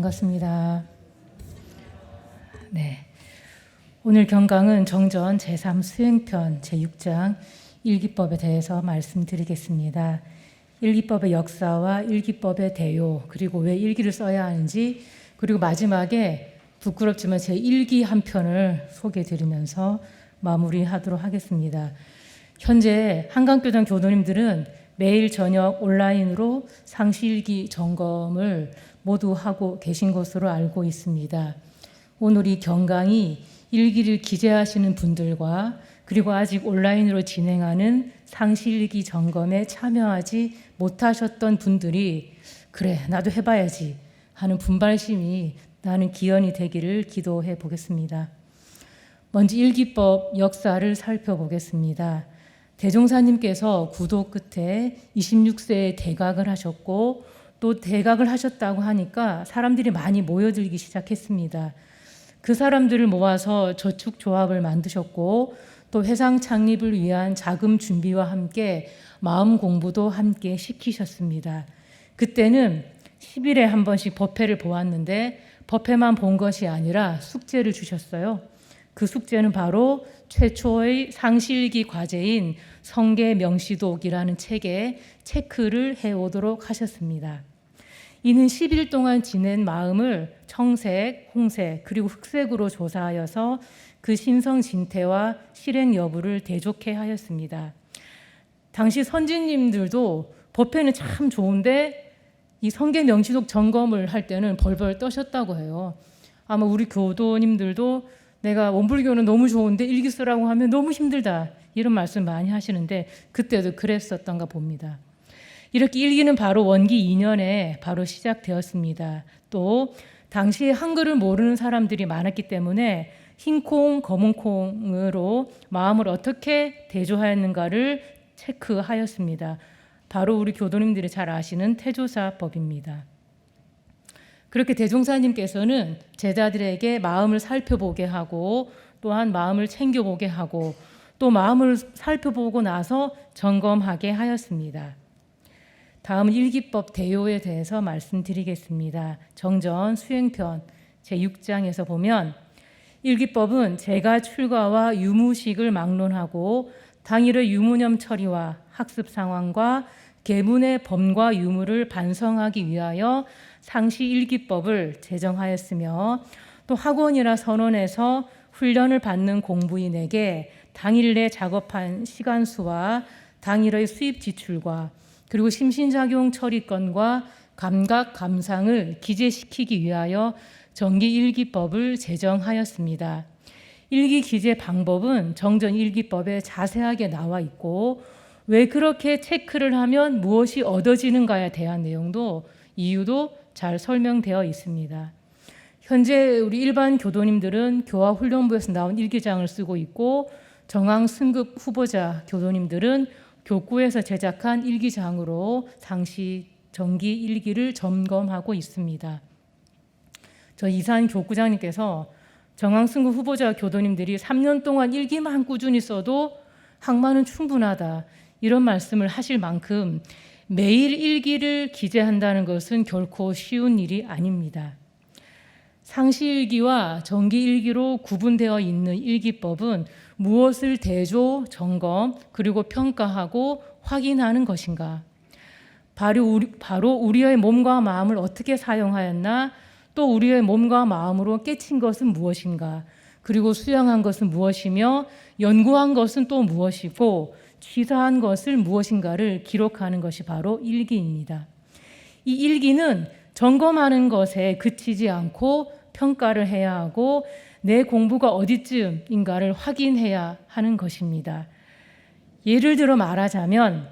반갑습니다. 네. 오늘 경강은 정전 제3 수행편 제6장 일기법에 대해서 말씀드리겠습니다. 일기법의 역사와 일기법의 대요, 그리고 왜 일기를 써야 하는지, 그리고 마지막에 부끄럽지만 제 일기 한 편을 소개해 드리면서 마무리하도록 하겠습니다. 현재 한강교장 교도님들은 매일 저녁 온라인으로 상시일기 점검을 모두 하고 계신 것으로 알고 있습니다. 오늘 이 경강이 일기를 기재하시는 분들과 그리고 아직 온라인으로 진행하는 상시일기 점검에 참여하지 못하셨던 분들이 그래 나도 해봐야지 하는 분발심이 나는 기원이 되기를 기도해 보겠습니다. 먼저 일기법 역사를 살펴보겠습니다. 대종사님께서 구도 끝에 26세에 대각을 하셨고 또 대각을 하셨다고 하니까 사람들이 많이 모여들기 시작했습니다. 그 사람들을 모아서 저축 조합을 만드셨고 또 회상 창립을 위한 자금 준비와 함께 마음 공부도 함께 시키셨습니다. 그때는 10일에 한 번씩 법회를 보았는데 법회만 본 것이 아니라 숙제를 주셨어요. 그 숙제는 바로 최초의 상실기 과제인 성계 명시독이라는 책에 체크를 해오도록 하셨습니다. 이는 10일 동안 지낸 마음을 청색, 홍색, 그리고 흑색으로 조사하여서 그 신성 진태와 실행 여부를 대족해 하였습니다. 당시 선진님들도 법회는 참 좋은데 이 성계 명시독 점검을 할 때는 벌벌 떠셨다고 해요. 아마 우리 교도님들도 내가 원불교는 너무 좋은데 일기 쓰라고 하면 너무 힘들다 이런 말씀 많이 하시는데 그때도 그랬었던가 봅니다. 이렇게 일기는 바로 원기 2년에 바로 시작되었습니다. 또 당시에 한글을 모르는 사람들이 많았기 때문에 흰콩, 검은콩으로 마음을 어떻게 대조하였는가를 체크하였습니다. 바로 우리 교도님들이 잘 아시는 태조사법입니다. 그렇게 대종사님께서는 제자들에게 마음을 살펴보게 하고 또한 마음을 챙겨보게 하고 또 마음을 살펴보고 나서 점검하게 하였습니다. 다음 일기법 대요에 대해서 말씀드리겠습니다. 정전 수행편 제6장에서 보면 일기법은 제가 출가와 유무식을 막론하고 당일의 유무념 처리와 학습 상황과 계문의 범과 유무를 반성하기 위하여 상시 일기법을 제정하였으며 또 학원이나 선원에서 훈련을 받는 공부인에게 당일 내 작업한 시간 수와 당일의 수입 지출과 그리고 심신작용 처리권과 감각 감상을 기재시키기 위하여 정기 일기법을 제정하였습니다. 일기 기재 방법은 정전 일기법에 자세하게 나와 있고 왜 그렇게 체크를 하면 무엇이 얻어지는가에 대한 내용도 이유도 잘 설명되어 있습니다. 현재 우리 일반 교도님들은 교화 훈련부에서 나온 일기장을 쓰고 있고 정황 승급 후보자 교도님들은 교구에서 제작한 일기장으로 당시 정기 일기를 점검하고 있습니다. 저 이산 교구장님께서 정황 승급 후보자 교도님들이 3년 동안 일기만 꾸준히 써도 학만은 충분하다 이런 말씀을 하실 만큼 매일 일기를 기재한다는 것은 결코 쉬운 일이 아닙니다. 상시일기와 정기일기로 구분되어 있는 일기법은 무엇을 대조, 점검, 그리고 평가하고 확인하는 것인가? 바로, 우리, 바로 우리의 몸과 마음을 어떻게 사용하였나? 또 우리의 몸과 마음으로 깨친 것은 무엇인가? 그리고 수양한 것은 무엇이며 연구한 것은 또 무엇이고 취사한 것을 무엇인가를 기록하는 것이 바로 일기입니다. 이 일기는 점검하는 것에 그치지 않고 평가를 해야 하고 내 공부가 어디쯤인가를 확인해야 하는 것입니다. 예를 들어 말하자면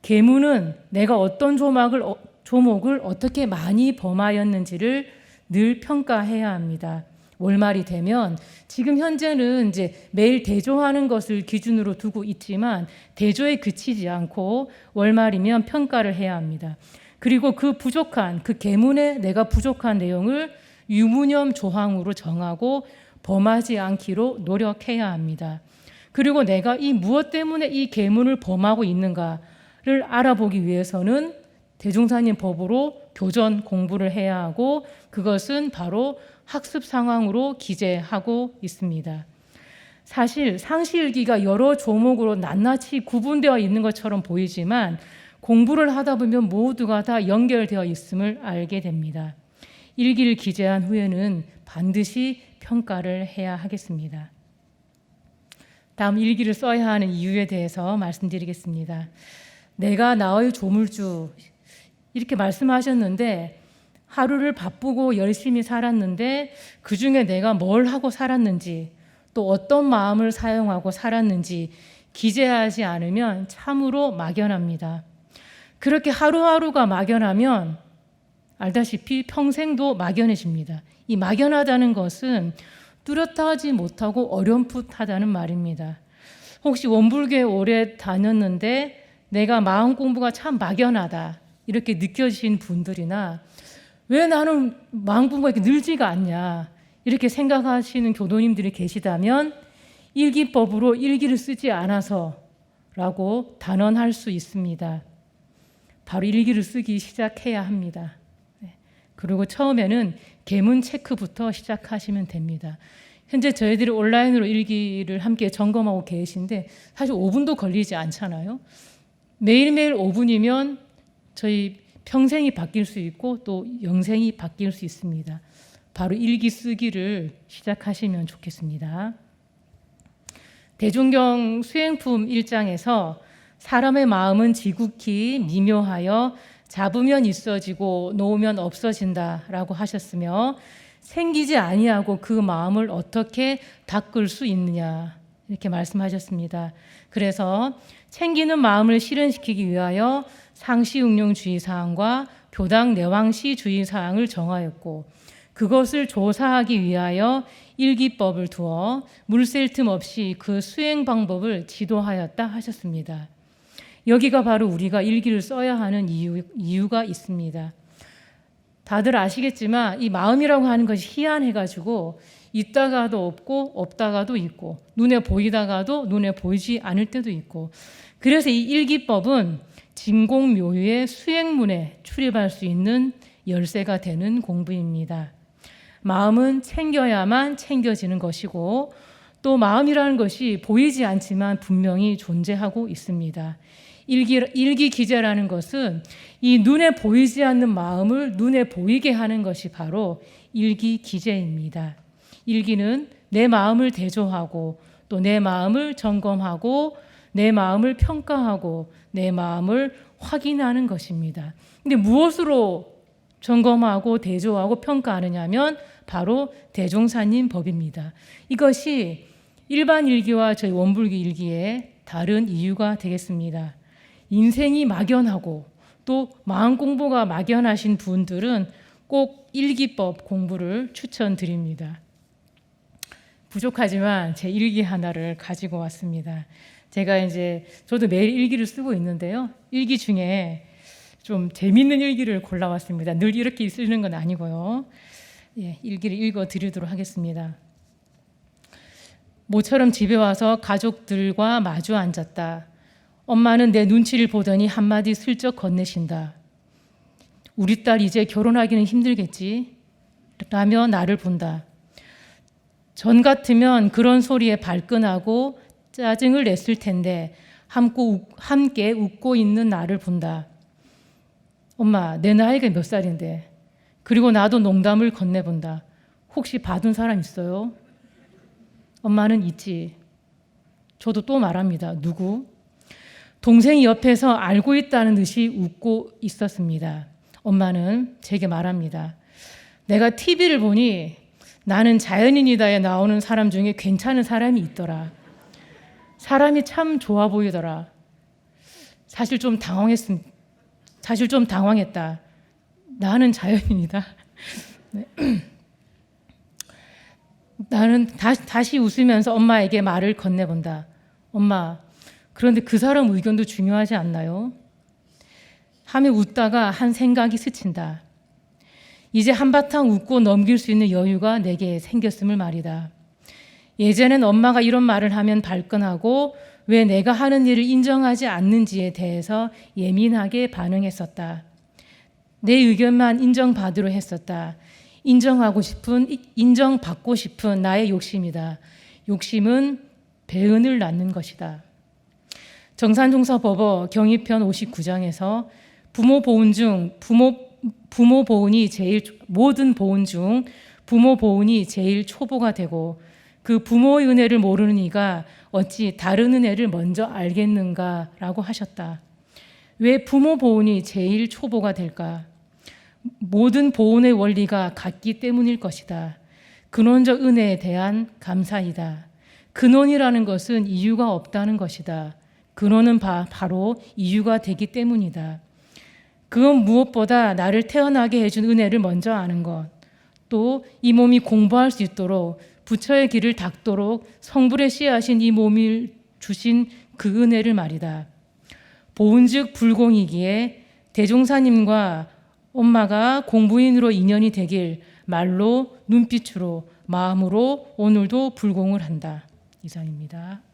계문은 내가 어떤 조목을, 조목을 어떻게 많이 범하였는지를 늘 평가해야 합니다. 월말이 되면 지금 현재는 이제 매일 대조하는 것을 기준으로 두고 있지만 대조에 그치지 않고 월말이면 평가를 해야 합니다. 그리고 그 부족한 그 계문에 내가 부족한 내용을 유무념 조항으로 정하고 범하지 않기로 노력해야 합니다. 그리고 내가 이 무엇 때문에 이 계문을 범하고 있는가를 알아보기 위해서는 대중사님 법으로 교전 공부를 해야 하고 그것은 바로 학습 상황으로 기재하고 있습니다. 사실 상시일기가 여러 조목으로 낱낱이 구분되어 있는 것처럼 보이지만 공부를 하다 보면 모두가 다 연결되어 있음을 알게 됩니다. 일기를 기재한 후에는 반드시 평가를 해야 하겠습니다. 다음 일기를 써야 하는 이유에 대해서 말씀드리겠습니다. 내가 나의 조물주 이렇게 말씀하셨는데 하루를 바쁘고 열심히 살았는데 그 중에 내가 뭘 하고 살았는지 또 어떤 마음을 사용하고 살았는지 기재하지 않으면 참으로 막연합니다. 그렇게 하루하루가 막연하면 알다시피 평생도 막연해집니다. 이 막연하다는 것은 뚜렷하지 못하고 어렴풋하다는 말입니다. 혹시 원불교에 오래 다녔는데 내가 마음 공부가 참 막연하다 이렇게 느껴지신 분들이나 왜 나는 마음 공부가 이렇게 늘지가 않냐 이렇게 생각하시는 교도님들이 계시다면 일기법으로 일기를 쓰지 않아서라고 단언할 수 있습니다. 바로 일기를 쓰기 시작해야 합니다. 네. 그리고 처음에는 개문 체크부터 시작하시면 됩니다. 현재 저희들이 온라인으로 일기를 함께 점검하고 계신데 사실 5분도 걸리지 않잖아요. 매일매일 5분이면 저희 평생이 바뀔 수 있고 또 영생이 바뀔 수 있습니다. 바로 일기 쓰기를 시작하시면 좋겠습니다. 대종경 수행품 1장에서 사람의 마음은 지극히 미묘하여 잡으면 있어지고 놓으면 없어진다라고 하셨으며 생기지 아니하고 그 마음을 어떻게 닦을 수 있느냐 이렇게 말씀하셨습니다. 그래서 챙기는 마음을 실현시키기 위하여 상시응용주의 사항과 교당 내왕시 주의 사항을 정하였고 그것을 조사하기 위하여 일기법을 두어 물샐 틈 없이 그 수행 방법을 지도하였다 하셨습니다. 여기가 바로 우리가 일기를 써야 하는 이유, 이유가 있습니다. 다들 아시겠지만 이 마음이라고 하는 것이 희한해가지고 있다가도 없고 없다가도 있고 눈에 보이다가도 눈에 보이지 않을 때도 있고 그래서 이 일기법은 진공묘유의 수행문에 출입할 수 있는 열쇠가 되는 공부입니다. 마음은 챙겨야만 챙겨지는 것이고 또 마음이라는 것이 보이지 않지만 분명히 존재하고 있습니다. 일기, 일기 기자라는 것은 이 눈에 보이지 않는 마음을 눈에 보이게 하는 것이 바로 일기 기재입니다. 일기는 내 마음을 대조하고 또 내 마음을 점검하고 내 마음을 평가하고 내 마음을 확인하는 것입니다. 근데 무엇으로 점검하고 대조하고 평가하느냐면 바로 대종사님 법입니다. 이것이 일반 일기와 저희 원불기 일기의 다른 이유가 되겠습니다. 인생이 막연하고 또 마음 공부가 막연하신 분들은 꼭 일기법 공부를 추천드립니다. 부족하지만 제 일기 하나를 가지고 왔습니다. 제가 이제 저도 매일 일기를 쓰고 있는데요. 일기 중에 좀 재밌는 일기를 골라왔습니다. 늘 이렇게 쓰는 건 아니고요. 예, 일기를 읽어 드리도록 하겠습니다. 모처럼 집에 와서 가족들과 마주 앉았다. 엄마는 내 눈치를 보더니 한마디 슬쩍 건네신다. 우리 딸 이제 결혼하기는 힘들겠지? 라며 나를 본다. 전 같으면 그런 소리에 발끈하고 짜증을 냈을 텐데 함께 웃고 있는 나를 본다. 엄마, 내 나이가 몇 살인데? 그리고 나도 농담을 건네본다. 혹시 받은 사람 있어요? 엄마는 있지. 저도 또 말합니다. 누구? 동생이 옆에서 알고 있다는 듯이 웃고 있었습니다. 엄마는 제게 말합니다. 내가 TV를 보니 나는 자연인이다에 나오는 사람 중에 괜찮은 사람이 있더라. 사람이 참 좋아 보이더라. 사실 좀 당황했음. 사실 좀 당황했다. 나는 자연인이다. 네. 나는 다시, 다시 웃으면서 엄마에게 말을 건네본다. 엄마, 그런데 그 사람 의견도 중요하지 않나요? 하며 웃다가 한 생각이 스친다. 이제 한바탕 웃고 넘길 수 있는 여유가 내게 생겼음을 말이다. 예전엔 엄마가 이런 말을 하면 발끈하고 왜 내가 하는 일을 인정하지 않는지에 대해서 예민하게 반응했었다. 내 의견만 인정받으려 했었다. 인정하고 싶은 인정받고 싶은 나의 욕심이다. 욕심은 배은을 낳는 것이다. 정산종사법어 경위편 59장에서 부모 보훈 중 부모 부모 보훈이 제일 모든 보훈 중 부모 보훈이 제일 초보가 되고 그 부모의 은혜를 모르는 이가 어찌 다른 은혜를 먼저 알겠는가라고 하셨다. 왜 부모 보훈이 제일 초보가 될까? 모든 보훈의 원리가 같기 때문일 것이다. 근원적 은혜에 대한 감사이다. 근원이라는 것은 이유가 없다는 것이다. 근원은 바, 바로 이유가 되기 때문이다. 그건 무엇보다 나를 태어나게 해준 은혜를 먼저 아는 것. 또 이 몸이 공부할 수 있도록 부처의 길을 닦도록 성불에 씨하신 이 몸을 주신 그 은혜를 말이다. 보은즉 불공이기에 대종사님과 엄마가 공부인으로 인연이 되길 말로 눈빛으로 마음으로 오늘도 불공을 한다. 이상입니다.